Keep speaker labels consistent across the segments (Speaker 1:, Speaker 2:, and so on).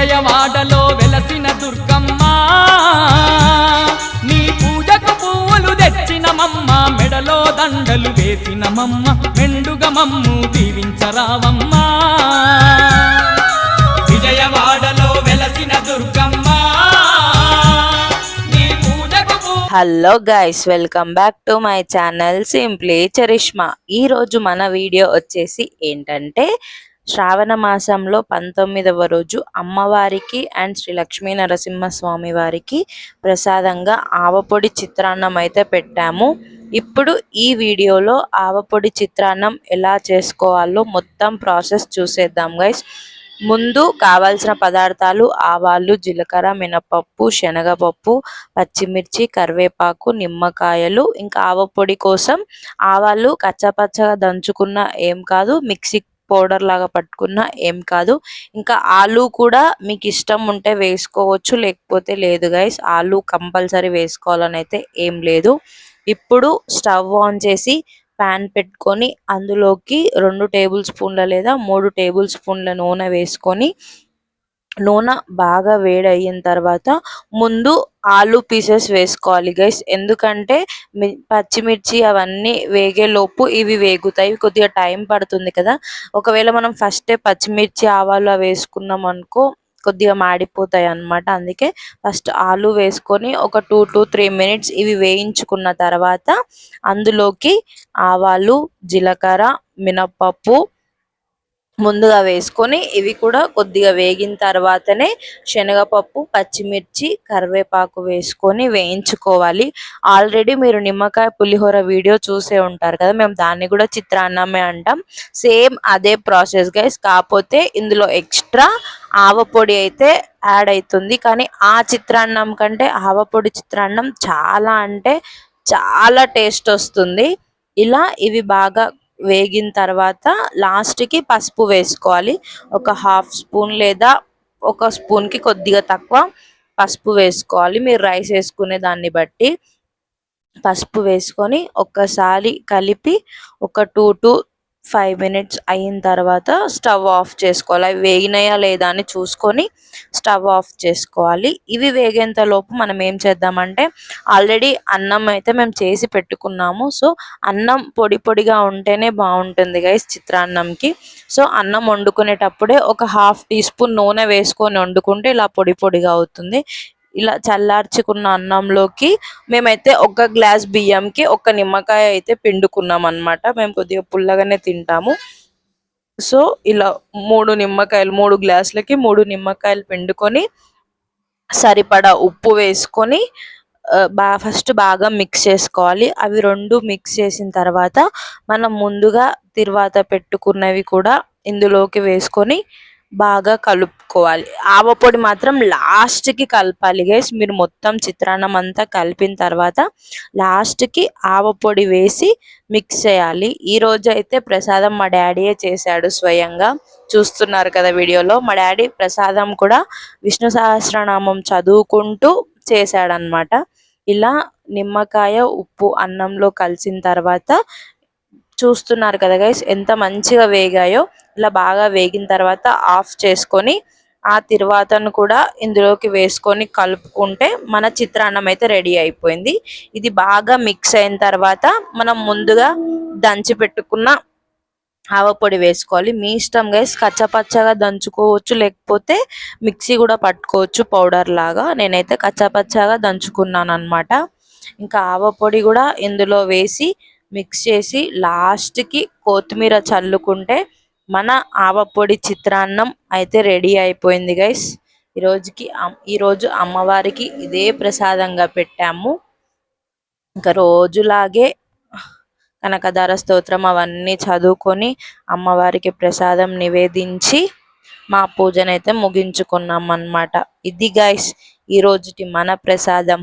Speaker 1: విజయవాడలో వెలసిన దుర్గమ్మ. నీ పూజకు పువ్వులు తెచ్చినమమ్మ మెడలో దండలు వేసినమమ్మ మెండుగా మమ్ము దీవించరావమ్మ. విజయవాడలో వెలసిన Durgamma.
Speaker 2: Hello guys welcome back to my channel simply Charishma. ఈరోజు మన వీడియో వచ్చేసి ఏంటంటే శ్రావణ మాసంలో పంతొమ్మిదవ రోజు అమ్మవారికి అండ్ శ్రీ లక్ష్మీ నరసింహస్వామి వారికి ప్రసాదంగా ఆవపొడి చిత్రాన్నం అయితే పెట్టాము. ఇప్పుడు ఈ వీడియోలో ఆవపొడి చిత్రాన్నం ఎలా చేసుకోవాలో మొత్తం ప్రాసెస్ చూసేద్దాం గైస్. ముందు కావాల్సిన పదార్థాలు ఆవాలు జీలకర్ర మినపప్పు శనగపప్పు పచ్చిమిర్చి కరివేపాకు నిమ్మకాయలు ఇంకా ఆవపొడి కోసం ఆవాలు కచ్చపచ్చగా దంచుకున్న ఏం కాదు మిక్సీ పౌడర్ లాగా పట్టుకున్న ఏం కాదు. ఇంకా ఆలు కూడా మీకు ఇష్టం ఉంటే వేసుకోవచ్చు లేకపోతే లేదు గైస్ ఆలు కంపల్సరీ వేసుకోవాలని అయితే ఏం లేదు. ఇప్పుడు స్టవ్ ఆన్ చేసి ప్యాన్ పెట్టుకొని అందులోకి రెండు టేబుల్ స్పూన్ల లేదా మూడు టేబుల్ స్పూన్ల నూనె వేసుకొని నూనె బాగా వేడి అయిన తర్వాత ముందు ఆలు పీసెస్ వేసుకోవాలి గైస్ ఎందుకంటే పచ్చిమిర్చి అవన్నీ వేగేలోపు ఇవి వేగుతాయి. కొద్దిగా టైం పడుతుంది కదా. ఒకవేళ మనం ఫస్టే పచ్చిమిర్చి ఆవాలు అవి వేసుకున్నాం అనుకో కొద్దిగా మాడిపోతాయి అన్నమాట. అందుకే ఫస్ట్ ఆలు వేసుకొని ఒక టూ టు త్రీ మినిట్స్ ఇవి వేయించుకున్న తర్వాత అందులోకి ఆవాలు జీలకర్ర మినప్పప్పు ముందుగా వేసుకొని ఇవి కూడా కొద్దిగా వేగిన తర్వాతనే శనగపప్పు పచ్చిమిర్చి కరివేపాకు వేసుకొని వేయించుకోవాలి. ఆల్రెడీ మీరు నిమ్మకాయ పులిహోర వీడియో చూసే ఉంటారు కదా మేము దాన్ని కూడా చిత్రాన్నమే అంటాం. సేమ్ అదే ప్రాసెస్ గైస్ కాకపోతే ఇందులో ఎక్స్ట్రా ఆవపొడి అయితే యాడ్ అవుతుంది. కానీ ఆ చిత్రాన్నం కంటే ఆవపొడి చిత్రాన్నం చాలా అంటే చాలా టేస్ట్ వస్తుంది. ఇలా ఇవి బాగా వేగిన తర్వాత లాస్ట్కి పసుపు వేసుకోవాలి. ఒక హాఫ్ స్పూన్ లేదా ఒక స్పూన్కి కొద్దిగా తక్కువ పసుపు వేసుకోవాలి. మీరు రైస్ వేసుకునే దాన్ని బట్టి పసుపు వేసుకొని ఒక్కసారి కలిపి ఒక టూ టు ఫైవ్ మినిట్స్ అయిన తర్వాత స్టవ్ ఆఫ్ చేసుకోవాలి. అవి వేగినాయా లేదా అని చూసుకొని స్టవ్ ఆఫ్ చేసుకోవాలి. ఇవి వేగేంత లోపు మనం ఏం చేద్దామంటే ఆల్రెడీ అన్నం అయితే మేము చేసి పెట్టుకున్నాము. సో అన్నం పొడి పొడిగా ఉంటేనే బాగుంటుంది గైస్ చిత్రాన్నంకి. సో అన్నం వండుకునేటప్పుడే ఒక హాఫ్ టీ స్పూన్ నూనె వేసుకొని వండుకుంటే ఇలా పొడి పొడిగా అవుతుంది. ఇలా చల్లార్చుకున్న అన్నంలోకి మేమైతే ఒక గ్లాస్ బియ్యంకి ఒక నిమ్మకాయ అయితే పిండుకున్నాం అనమాట మేము కొద్దిగా పుల్లగానే తింటాము. సో ఇలా మూడు నిమ్మకాయలు మూడు గ్లాసులకి మూడు నిమ్మకాయలు పిండుకొని సరిపడా ఉప్పు వేసుకొని బా ఫస్ట్ బాగా మిక్స్ చేసుకోవాలి. అవి రెండు మిక్స్ చేసిన తర్వాత మనం ముందుగా తిరువాత పెట్టుకున్నవి కూడా ఇందులోకి వేసుకొని బాగా కలుపుకోవాలి. ఆవపొడి మాత్రం లాస్ట్కి కలపాలి గైస్ మీరు మొత్తం చిత్రాన్నం అంతా కలిపిన తర్వాత లాస్ట్కి ఆవపొడి వేసి మిక్స్ చేయాలి. ఈరోజు అయితే ప్రసాదం మా డాడీయే చేశాడు స్వయంగా. చూస్తున్నారు కదా వీడియోలో. మా డాడీ ప్రసాదం కూడా విష్ణు సహస్రనామం చదువుకుంటూ చేశాడనమాట ఇలా నిమ్మకాయ ఉప్పు అన్నంలో కలిసిన తర్వాత చూస్తున్నారు కదా గైస్ ఎంత మంచిగా వేగాయో ఇలా బాగా వేగిన తర్వాత ఆఫ్ చేసుకొని ఆ తిరువాతను కూడా ఇందులోకి వేసుకొని కలుపుకుంటే మన చిత్రాన్నం అయితే రెడీ అయిపోయింది. ఇది బాగా మిక్స్ అయిన తర్వాత మనం ముందుగా దంచి పెట్టుకున్న ఆవపొడి వేసుకోవాలి. మీ ఇష్టం గైస్ కచ్చపచ్చగా దంచుకోవచ్చు లేకపోతే మిక్సీ కూడా పట్టుకోవచ్చు పౌడర్ లాగా. నేనైతే కచ్చపచ్చగా దంచుకున్నాను అనమాట ఇంకా ఆవపొడి కూడా ఇందులో వేసి మిక్స్ చేసి లాస్ట్కి కొత్తిమీర చల్లుకుంటే మన ఆవపొడి చిత్రాన్నం అయితే రెడీ అయిపోయింది గైస్. ఈరోజుకి ఈరోజు అమ్మవారికి ఇదే ప్రసాదంగా పెట్టాము. ఇంకా రోజులాగే కనకదార స్తోత్రం అవన్నీ చదువుకొని అమ్మవారికి ప్రసాదం నివేదించి మా పూజనైతే ముగించుకున్నాం అన్నమాట ఇది గైస్ ఈరోజుకి మన ప్రసాదం.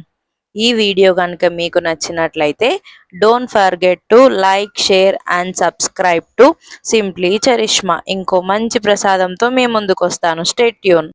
Speaker 2: ఈ వీడియో కనుక మీకు నచ్చినట్లయితే don't forget to like share and subscribe to simply Charishma ఇంకో మంచి ప్రసాదంతో మీ ముందుకు వస్తాను స్టేట్ యూన్